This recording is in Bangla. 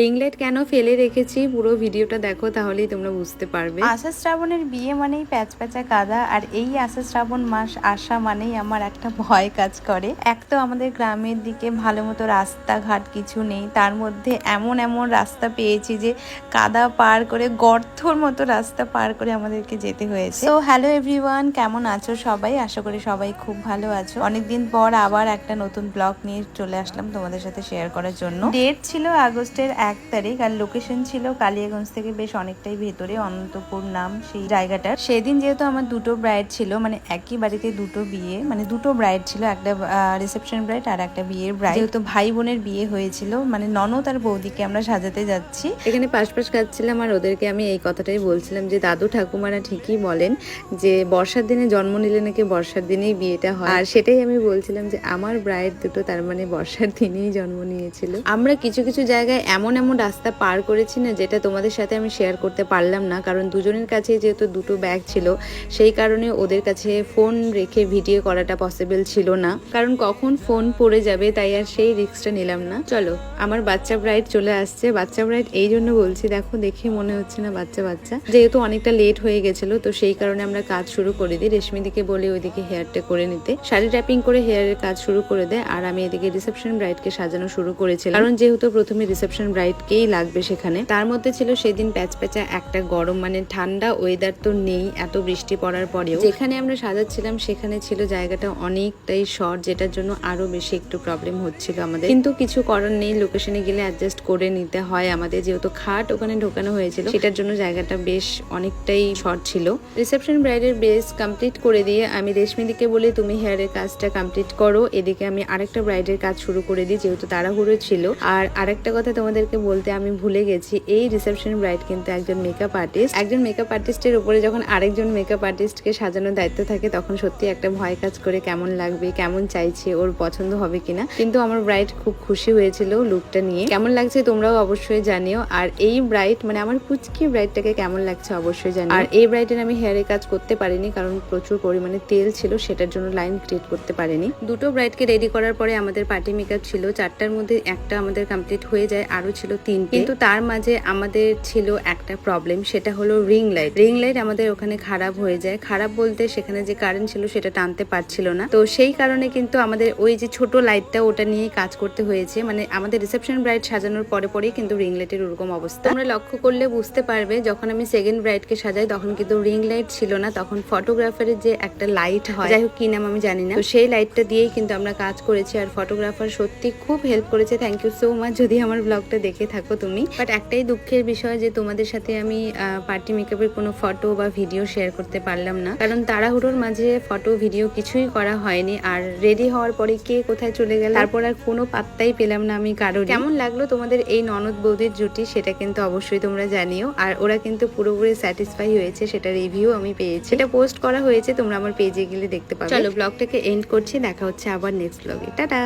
রিং লাইট কেন ফেলে রেখেছি? পুরো ভিডিওটা দেখো, তাহলেই তোমরা বুঝতে পারবে। আষাঢ় শ্রাবণের বিয়ে মানেই প্যাচ প্যাচা কাদা আর এই আষাঢ় শ্রাবণ মাস আসা মানেই আমার একটা ভয় কাজ করে। এক তো আমাদের গ্রামের দিকে ভালো মতো রাস্তাঘাট কিছু নেই, তার মধ্যে এমন এমন রাস্তা পেয়েছি যে কাদা পার করে গর্তর মতো রাস্তা পার করে আমাদেরকে যেতে হয়েছে। তো হ্যালো এভরিওয়ান কেমন আছো সবাই? আশা করি সবাই খুব ভালো আছো। অনেকদিন পর আবার একটা নতুন ব্লগ নিয়ে চলে আসলাম তোমাদের সাথে শেয়ার করার জন্য। ডেট ছিল আগস্টের এক তারিখ আর লোকেশন ছিল কালিয়াগঞ্জ থেকে বেশ অনেকটাই ভেতরে অনন্তপুর নাম সেই জায়গাটার। সেদিন যেহেতু আমার দুটো ব্রাইড ছিল মানে একই বাড়িতে দুটো বিয়ে মানে দুটো ব্রাইড ছিল একটা রিসেপশন ব্রাইড আর একটা বিয়ের ব্রাইড যেহেতু ভাই বোনের বিয়ে হয়েছিল মানে ননদ আর বৌদিকে আমরা সাজাতে যাচ্ছি। এখানে পাশ পাশ কাটছিলাম আর ওদেরকে আমি এই কথাটাই বলছিলাম যে দাদু ঠাকুমারা ঠিকই বলেন যে বর্ষার দিনে জন্ম নিলে নাকি বর্ষার দিনেই বিয়েটা হয়। আর সেটাই আমি বলছিলাম যে আমার ব্রাইড দুটো তার মানে বর্ষার দিনেই জন্ম নিয়েছিল। আমরা কিছু কিছু জায়গায় এমন এমন এমন রাস্তা পার করেছি না যেটা তোমাদের সাথে আমি শেয়ার করতে পারলাম না। কারণ দুজনের কাছে যেহেতু দুটো ব্যাগ ছিল, সেই কারণে ওদের কাছে ফোন রেখে ভিডিও করাটা পসিবল ছিল না। কারণ কখন ফোন পড়ে যাবে তাই আর সেই রিস্কটা নিলাম না। চলো, আমার বাচ্চা ব্রাইড চলে আসছে। বাচ্চা ব্রাইড এই জন্য বলছি, দেখো, দেখে মনে হচ্ছে না বাচ্চা বাচ্চা। যেহেতু অনেকটা লেট হয়ে গেছিল, তো সেই কারণে আমরা কাজ শুরু করে দিই। রেশমি দিকে বলে ওইদিকে হেয়ারটা করে নিতে। শাড়ি ট্যাপিং করে হেয়ারের কাজ শুরু করে দেয়। আর আমি এদিকে রিসেপশন ব্রাইডকে সাজানো শুরু করেছিলাম। কারণ যেহেতু প্রথমে রিসেপশন ব্রাইডকেই লাগবে সেখানে? তার মধ্যে ছিল সেদিন প্যাচ প্যাচা একটা গরম মানে ঠান্ডা ওয়েদার তো নেই, এত বৃষ্টি পড়ার পরেও। যেখানে আমরা সাজাচ্ছিলাম, সেখানে ছিল জায়গাটা অনেকটাই শর্ট যেটার জন্য আরও বেশি একটু প্রবলেম হচ্ছিল আমাদের। কিন্তু কিছু করার নেই লোকেশনে গেলে অ্যাডজাস্ট করে নিতে হয় আমাদের। যেহেতু খাট ওখানে ঢোকানো হয়েছিল, সেটার জন্য জায়গাটা বেশ অনেকটাই শর্ট ছিল। রিসেপশন ব্রাইডের বেস কমপ্লিট করে দিয়ে আমি রেশমিদিকে বলি, তুমি হেয়ারের কাজটা কমপ্লিট করো। এদিকে আমি আরেকটা ব্রাইডের কাজ শুরু করে দিই, যেহেতু তাড়াহুড়ো ছিল। আর আরেকটা কথা তোমাদেরকে বলতে আমি ভুলে গেছি, এই রিসেপশন ব্রাইড কিন্তু একজন মেকআপ আর্টিস্ট একজন মেকআপ আর্টিস্টের উপরে যখন আরেকজন মেকআপ আর্টিস্টকে সাজানোর দায়িত্ব থাকে, তখন সত্যি একটা ভয় কাজ করে কেমন লাগবে, কেমন চাইছে, ওর পছন্দ হবে কিনা। কিন্তু আমার ব্রাইড খুব খুশি হয়েছিল লুকটা নিয়ে। কেমন লাগছে তোমরাও অবশ্যই জানিও। আর এই ব্রাইট মানে আমার পুচকি ব্রাইডটাকে কেমন লাগছে অবশ্যই জানি আর এই ব্রাইডের আমি হেয়ারে কাজ করতে পারিনি, কারণ প্রচুর পরিমাণে তেল ছিল, সেটার জন্য লাইন ক্রিয়েট করতে পারিনি। দুটো ব্রাইডকে রেডি করার পরে আমাদের পার্টি মেকআপ ছিল। চারটার মধ্যে একটা আমাদের কমপ্লিট হয়ে যায় আরও ছিল তিনটে। কিন্তু তার মাঝে আমাদের ছিল একটা প্রবলেম সেটা হলো রিং লাইট রিং লাইট আমাদের ওখানে খারাপ হয়ে যায়। খারাপ বলতে সেখানে যে কারেন্ট ছিল সেটা টানতে পারছিল না। তো সেই কারণে কিন্তু আমাদের ওই যে ছোট লাইটটা ওটা নিয়ে কাজ করতে হয়েছে। মানে আমাদের রিসেপশন ব্রাইড সাজানোর পরে পরেই কিন্তু রিং লাইটের ওরকম অবস্থা। আমরা লক্ষ্য করলে বুঝতে পারবে, যখন আমি সেকেন্ড ব্রাইডকে সাজাই, তখন কিন্তু রিং লাইট ছিল না। তখন ফটোগ্রাফারের যে একটা লাইট হয়, যাই হোক কি নাম আমি জানি না। তো সেই লাইটটা দিয়েই কিন্তু আমরা কাজ করেছি। আর ফটোগ্রাফার সত্যি খুব হেল্প করেছে। থ্যাংক ইউ সো মাচ যদি আমার ব্লগটা দেখে থাকো তুমি। বাট একটাই দুঃখের বিষয় যে তোমাদের সাথে আমি পার্টি মেকআপের কোনো ফটো বা ভিডিও শেয়ার করতে পারলাম না। কারণ তাড়াহুড়োর মাঝে ফটো ভিডিও কিছুই করা হয়নি। আর রেডি হওয়ার পরে কে কোথায় চলে গেল, তারপর আর কোনো পাত্তাই পেলাম না আমি কারোর কেমন লাগল তোমাদের এই ননদ বৌদির জুটি, সেটা কিন্তু অবশ্যই তোমরা জানিও। আর ওরা কিন্তু পুরোপুরি স্যাটিসফাই হয়েছে, সেটা রিভিউ আমি পেয়েছি। এটা পোস্ট করা হয়েছে, তোমরা আমার পেজে গেলে দেখতে পাবে। চলো ব্লগটাকে এন্ড করছি, দেখা হচ্ছে আবার নেক্সট ব্লগে টাটা!